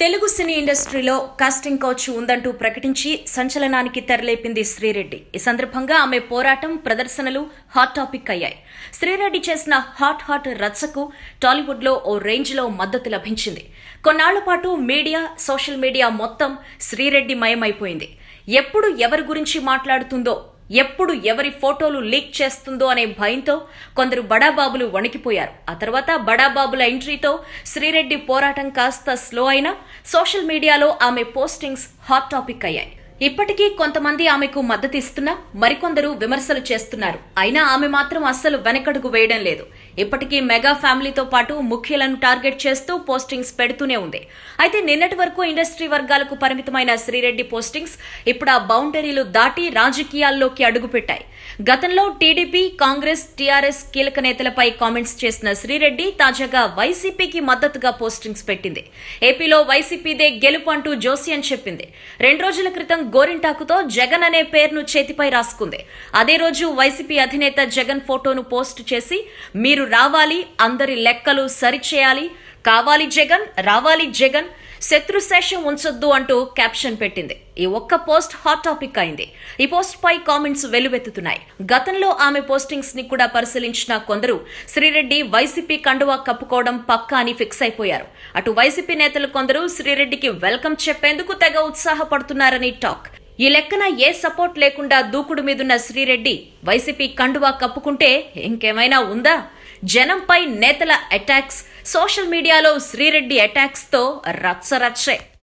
తెలుగు సినీ ఇండస్ట్రీలో casting coach ఉందంటూ ప్రకటించి సంచలనానికి తెరలేపింది శ్రీరెడ్డి. ఈ సందర్భంగా ఆమె పోరాటం ప్రదర్శనలు హాట్ టాపిక్ అయ్యాయి. శ్రీరెడ్డి చేసిన హాట్ హాట్ రచ్చకు టాలీవుడ్లో ఓ రేంజ్లో మద్దతు లభించింది. కొన్నాళ్ళ పాటు మీడియా సోషల్ మీడియా మొత్తం శ్రీరెడ్డి మయమైపోయింది. ఎప్పుడు ఎవరి గురించి మాట్లాడుతుందో ఎప్పుడు ఎవరి ఫోటోలు లీక్ చేస్తుందో అనే భయంతో కొందరు బడాబాబులు వణికిపోయారు. ఆ తర్వాత బడాబాబుల ఎంట్రీతో శ్రీరెడ్డి పోరాటం కాస్త స్లో అయినా సోషల్ మీడియాలో ఆమె పోస్టింగ్స్ హాట్ టాపిక్ అయ్యాయి. ఇప్పటికీ కొంతమంది ఆమెకు మద్దతిస్తున్నా మరికొందరు విమర్శలు చేస్తున్నారు. అయినా ఆమె మాత్రం అస్సలు వెనకడుగు వేయడం లేదు. ఇప్పటికీ మెగా ఫ్యామిలీతో పాటు ముఖ్యులను టార్గెట్ చేస్తూ పోస్టింగ్స్ పెడుతూనే ఉంది. అయితే నిన్నటి వరకు ఇండస్ట్రీ వర్గాలకు పరిమితమైన శ్రీరెడ్డి పోస్టింగ్స్ ఇప్పుడు ఆ బౌండరీలు దాటి రాజకీయాల్లోకి అడుగుపెట్టాయి. గతంలో టీడీపీ కాంగ్రెస్ టీఆర్ఎస్ కీలక నేతలపై కామెంట్స్ చేసిన శ్రీరెడ్డి తాజాగా వైసీపీకి మద్దతుగా పోస్టింగ్స్ పెట్టింది. ఏపీలో వైసీపీదే గెలుపు అంటూ జోసి అని చెప్పింది. రెండు రోజుల క్రితం గోరింటాకుతో జగన్ అనే పేరును చేతిపై రాసుకుంది. అదే రోజు వైసీపీ అధినేత జగన్ ఫోటోను పోస్ట్ చేసి మీరు రావాలి అందరి లెక్కలు సరిచేయాలి కావాలి జగన్ రావాలి జగన్ శత్రుశేషం ఉంచొద్దు అంటూ క్యాప్షన్ పెట్టింది. ఈ ఒక్క పోస్ట్ హాట్ టాపిక్ అయింది. ఈ పోస్ట్ పై కామెంట్స్ వెలువెత్తుతున్నాయి గతంలో ఆమె పోస్టింగ్స్ని కూడా పరిశీలించిన కొందరు శ్రీరెడ్డి వైసీపీ కండువా కప్పుకోవడం పక్కా అని ఫిక్స్ అయిపోయారు. అటు వైసీపీ నేతలు కొందరు శ్రీరెడ్డికి వెల్కమ్ చెప్పేందుకు తెగ ఉత్సాహపడుతున్నారని టాక్. ఈ లెక్కన ఏ సపోర్ట్ లేకుండా దూకుడు మీదున్న శ్రీరెడ్డి వైసీపీ కండువా కప్పుకుంటే ఇంకేమైనా ఉందా? జనంపై నేతల అటాక్స్ సోషల్ మీడియాలో శ్రీరెడ్డి అటాక్స్తో రచ్చరచ్చే.